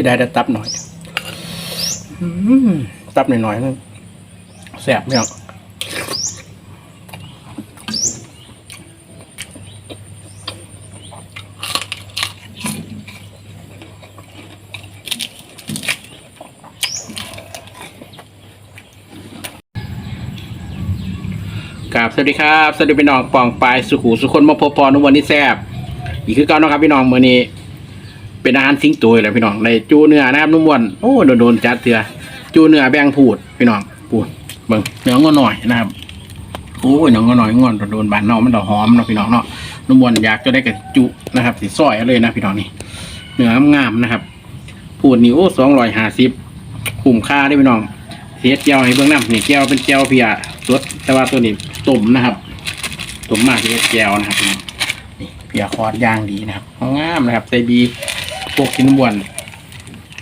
ที่ได้แต่ตับหน่อยอืมตับหน่อยๆนั่นแสบเนี่ยกราบสวัสดีครับ สวัสดีพี่น้องปองปลายสุขุสุคนมาพบพอนุวันนี้แซบอีกคือเก่าเนาะครับพี่น้องเมื้อนี้ เป็นอาหารสิงโตเลยพี่น้องในจูเนื้อนะครับนุ่มวนโอ้โดนโดนจัดเถื่อจูเนื้อแบงพูดพี่น้องพูดเบิ่งเนื้องอหน่อยนะครับโอ้ยเนื้องอหน่อยงอนโดนบานเนาะมันดอกหอมเนาะพี่น้องเนาะนุ่มวนอยากจะได้กับจุนะครับสีซอยเอาเลยนะพี่น้องนี่เนื้องามนะครับพูดนี่โอ้สองร้อยห้าสิบคุ้มค่าได้พี่น้องเสียเจียวให้เบื้องน้ำนี่เจียวเป็นเจียวเพียสดแต่ว่าตัวนี้ต้มนะครับต้มมากเสียเจียวนะครับพี่น้องนี่เพียคอดย่างดีนะครับงามนะครับใส่บี พวกกินบวน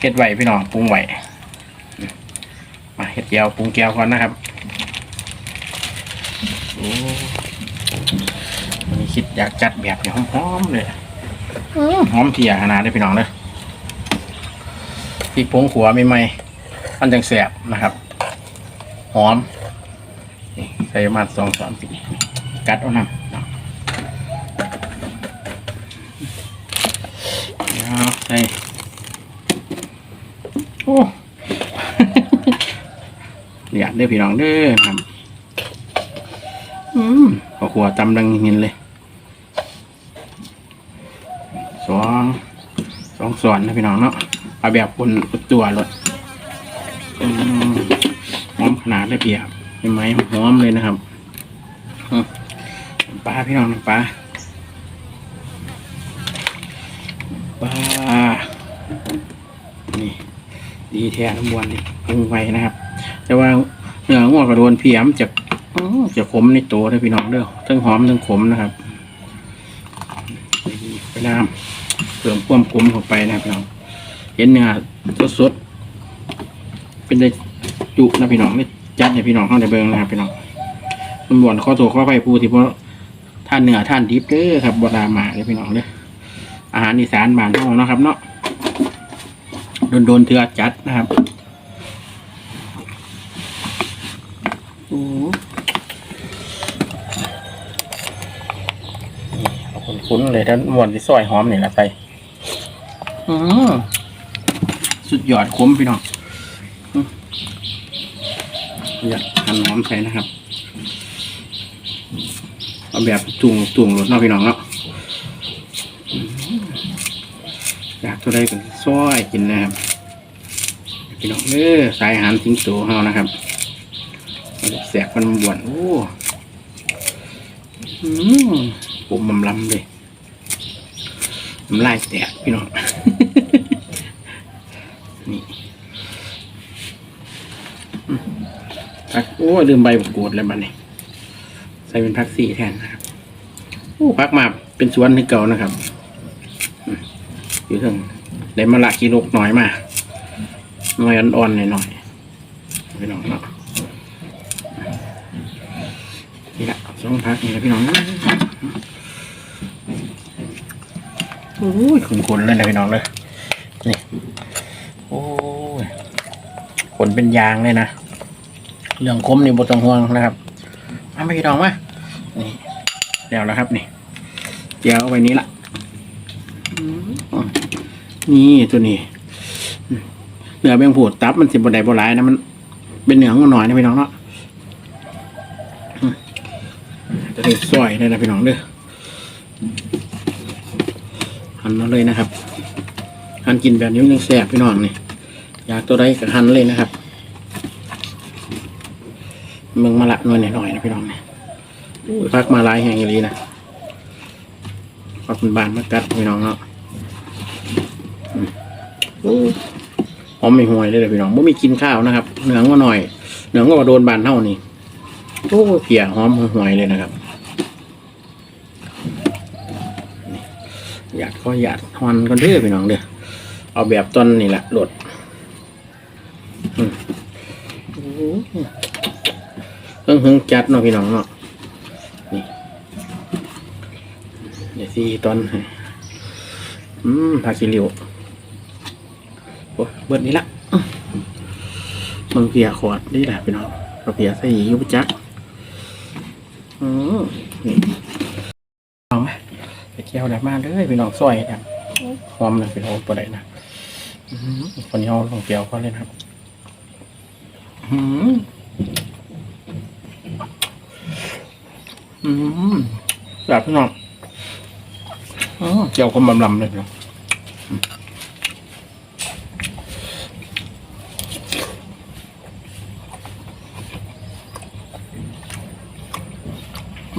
เฮ็ดไหวพี่น้องปรุงไหวมาเฮ็ดแก้วปรุงแก้วก่อนนะครับโอ้วันนี้คิดอยากจัดแบบนี้หอมๆเลยหอมเพียขนาดเลยพี่น้องเลยพริกผงขัวใหม่ๆอันจังแสบนะครับ หอมใส่ประมาณสองสามสี่กัดเอาน้ำเนาะเอา ใส่โอ้อยากได้อพี่น้องเด้อครับอืมพอขัวตำดังเงินเลยสองสองส่วนนะพี่น้องเนาะเอาแบบคนตัวรถอืมหอมขนาดเลยเปียบเห็นไหมหอมเลยนะครับปลาพี่น้องปลาปลานี่ ดีแท้น้ำวนนี่ปรุงไวนะครับ แต่ว่าเนื้องัวกระโดนเพียมจะอื้อจะขมในตัวเลยพี่น้องเด้อทั้งหอมทั้งขมนะครับไปน้ำเพิ่มความขมเข้าไปนะครับพี่น้องเห็นเนื้อสดๆเป็นได้จุนะพี่น้องนี่จัดให้พี่น้องเข้าในเบิงนะครับพี่น้องน้ำวนข้อตัวข้อไปผู้ที่เพราะท่านเนื้อท่านดิบเด้อครับบดามาเลยพี่น้องเด้ออาหารอีสานบ้านเฮาเนาะครับเนาะ โดนโดนๆเถื่อจัดนะครับโอ้นี่เอาคุ้นๆเลยท่านมวนที่ซอยหอมนี่แหละไปอืมสุดยอดคุ้มพี่น้องอืมอยากหั่นหอมใส่นะครับ เอาแบบจุ่งจุ่งรสเนาะพี่น้องเนาะอืมอยากตัวใดก็ ซอยกินนะครับพี่น้องเด้อสายอาหารสิงโตเฮานะครับแสบมันบวนโอ้อืมมมำลำเลยน้ำลายแตกพี่น้องนี่อืมผักโอ้ลืมใบมะกรูดเลยมันนี่ใส่เป็นผักสีแทนนะครับโอ้พักมาเป็นสวนที่เก่านะครับอยู่ถึง ได้มาละกิโลกน้อยมาหน่อยอ่อนๆหน่อยๆพี่น้องเนาะนี่แหละสองพักนี่แหละพี่น้องโอ้ยขุนๆเลยนะพี่น้องเลยนี่โอ้ยขนเป็นยางเลยนะเรื่องคมนี่บต้องห่วงนะครับมาพี่น้องมานี่เดี๋ยวแล้วครับนี่เดี๋ยวเอาไว้นี้ละ นี่ตัวนี้เนื้อแบงผูดตับมันสิบนไดบนหลายนะมัน เป็นเนื้อของหน่อยนะพี่น้องเนาะจะได้ซอยเลยนะพี่น้องเด้อหันมาเลยนะครับหันกินแบบนี้มันยังแซ่บพี่น้องนี่อยากตัวใดก็หันเลยนะครับมึงมาละหน่อยหน่อยๆนะพี่น้องเนี่ยอุ้ยพักมาลายแห่งอย่างนี้นะพักเป็นบานมากัดพี่น้องเนาะ หอมไม่ห่วยเลยเลยพี่น้องไม่มีกินข้าวนะครับ เหนืองว่าหน่อย เหนืองว่าโดนบานเท่านี่โอ้เพียหอมห่วยเลยนะครับ หยาดก็หยาดฮอนกันเด้อพี่น้องเด้อ เอาแบบต้นนี่แหละหลดอืมโอ้เพิ่งหึงจัดเนาะพี่น้องเนาะ นี่เดี๋ยวสี่ต้นอืมผักขี้ริ้ว โอ้เบิดนี้ละมันเพียขวดนี่แหละพี่น้องเราเพียใส่อยุบจักอืมนี่เอาไหมไปเกี่ยวได้มากเลยพี่น้องซอยเนี่ยหอมเลยพี่น้องตัวไหนนะคนนี้เอาลองเกี่ยวเขาเลยนะครับอืมอืมแบบพี่น้องอ๋อเกี่ยวกับลำลำเลยพี่น้อง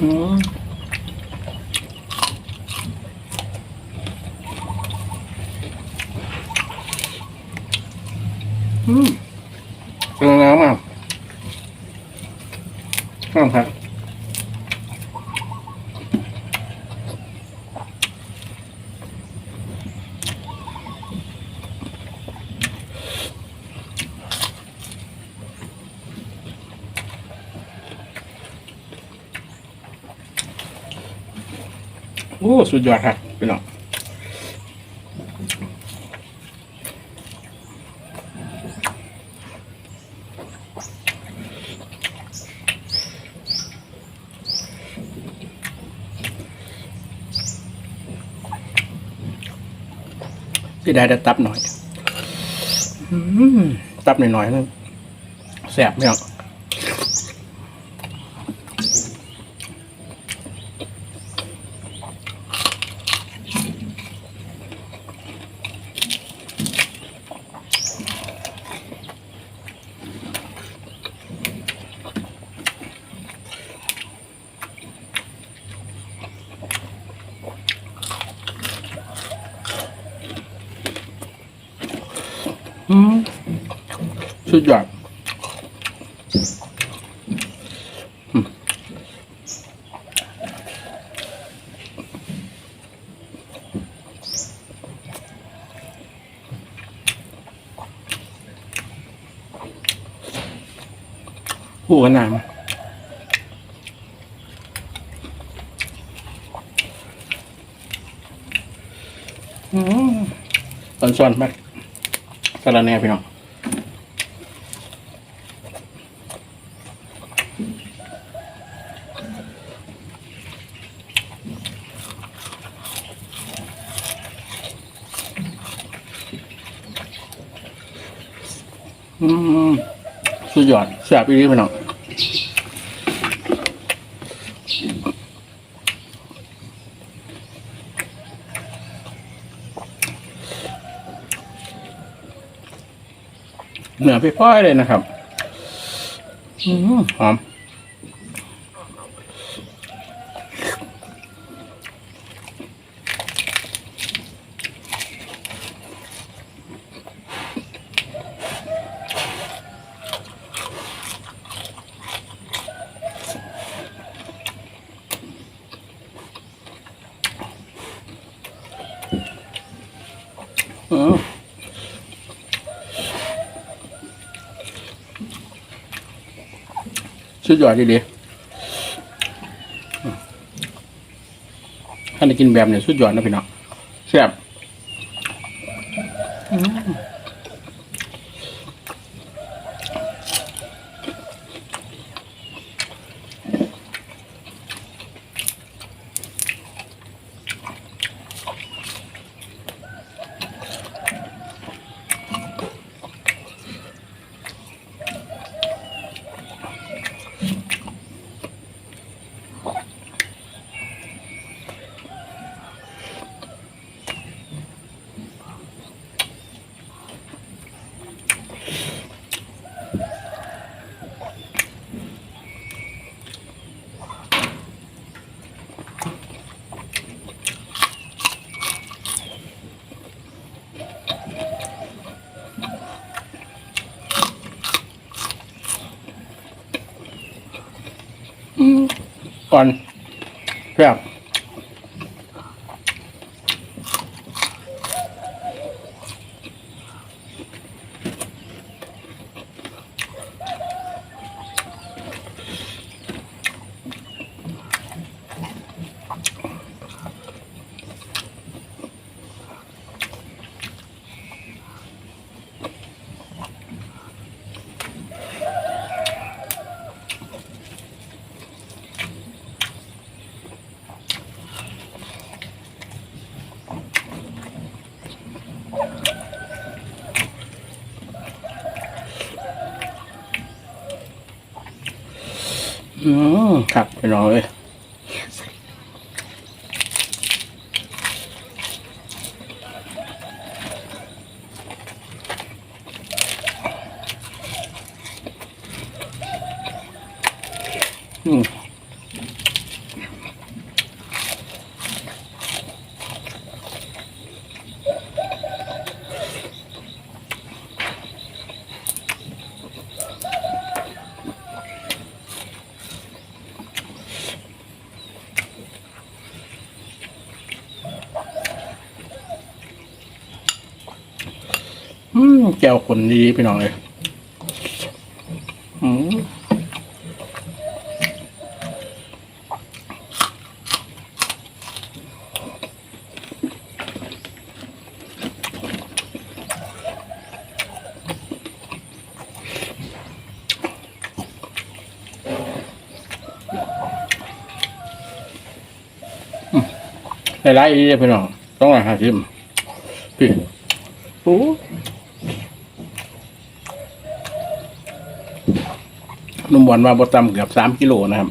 อืมอืมเป็นไงบ้างข้ามครับ โอ้สุดยอดครับพี่น้องที่ได้แต่ตับหน่อยอืมตับหน่อยๆนั่นแสบพี่น้อง อืมสุดยอดอืมหูกันนานอืมตอนส่วนมาก สารแหน่พี่น้องอืมสุดยอดแซ่บอีกทีพี่น้อง เหนือไปป้อยเลยนะครับอืมหอมอืม สุดยอดดีเลยถ้าได้กินแบบเนี่ยสุดยอดนะพี่น้องแซ่บอืม ก่อนแซ่บ อืมครับไปลองเลย แก้วคนดีๆพี่น้องเลยอืมไฮไลท์ดีเลยพี่น้องต้องมาหาชิมพี่โอ้ นุ่มหวานมาบดตำเกือบสามกิโลนะครับ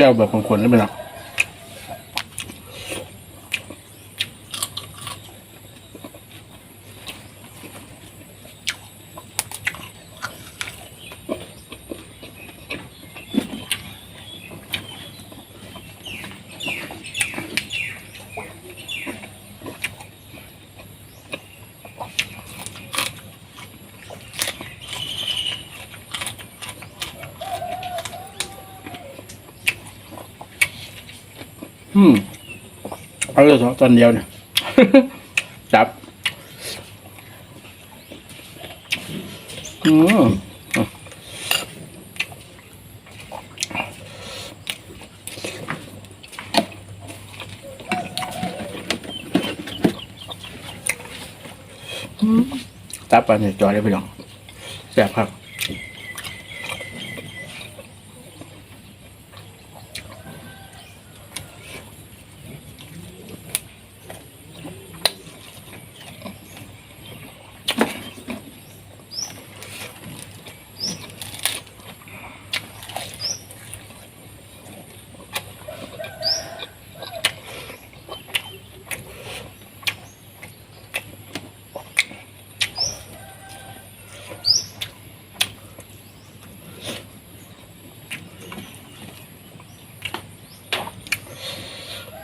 แก้วแบบบางคนได้ไหมล่ะ อืมเอาเลยสองตอนเดียวเนี่ยจับ อืมจับไปเนี่ยจอได้ไปลองแซ่บครับ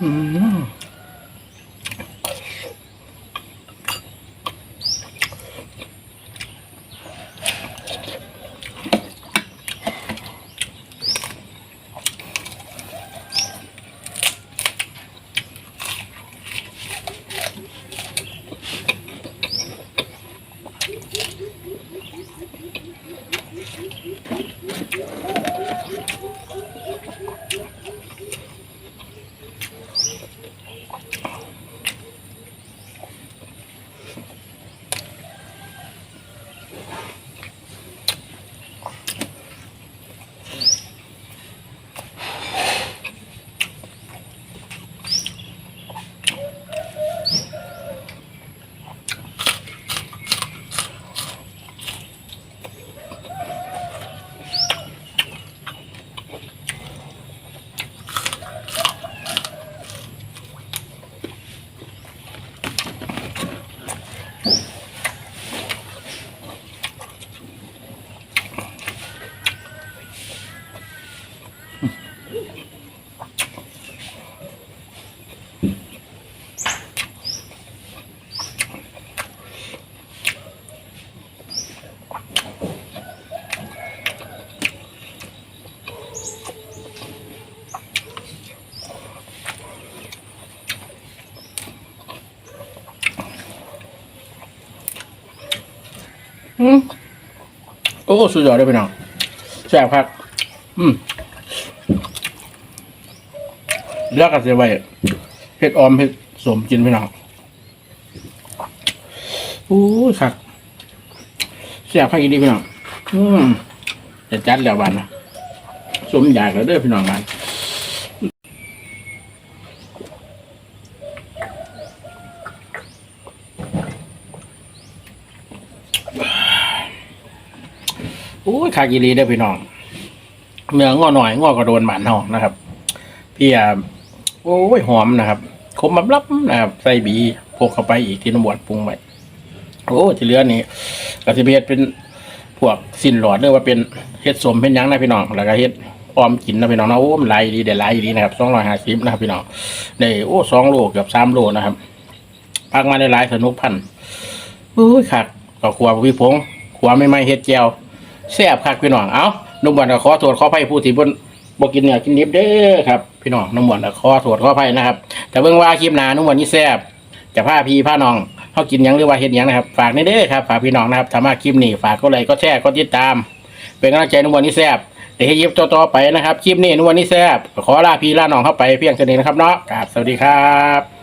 อื อ้สุดยอดเลยพี่น้องแซ่บครับ อืมแล้วก็เสียไว้เผ็ดออมเผ็ดสมกินพี่น้องโอ้ยครับแซ่บข้างอีดีพี่น้อง อืมจะจัดแล้ววันนะสมอยากแล้วเด้อพี่น้องมัน คากิรีเด้พี่น้องเนื้องอหน่อยงอกระโดนหมันเฮานะครับพี่อะโอ้ยหอมนะครับคมบับลับนะครับใส่บีพกเข้าไปอีกที่น้ำบวดปรุงไว้โอ้ที่เหลือนี่กระสิเพ็ดเป็นพวกสินหลอดเรียกว่าเป็นเฮ็ดสมเป็นยังนะพี่น้องแล้วก็เฮ็ดออมกินนะพี่น้องนะโอ้มันหลายดีได้หลายดีนะครับสองร้อยห้าสิบนะครับพี่น้องได้โอ้สองโลเกือบสามโลนะครับพักมาได้หลายสนุกพันโอ้ยคักก็ขวบพี่พงขวไม่ไม่เฮ็ดแจว แซ่บคักพี่น้องเอ้านุ่มบอลก็ขอโทษขออภัยผู้ที่บนบอกกินเนี่ยกินนิบเด้อครับพี่น้องน้ำหวานขอโทษขออภัยนะครับแต่เบิ่งว่าคลิปหนาน้ำหวานนี่แซ่บจะพาพี่พาน้องเขากินยังหรือว่าเห็ดยังนะครับฝากในเด้อครับฝากพี่น้องนะครับถ้ามาคลิปนี้ฝากก็เลยก็แชร์ก็ติดตาม เป็นกำลังใจน้ำหวานนี่แซ่บเดี๋ยวให้ยิบต่อๆไปนะครับคลิปนี้น้ำหวานนี่แซ่บขอลาพี่ลาน้องเข้าไปเพียงเท่านี้นะครับเนาะครับสวัสดีครับ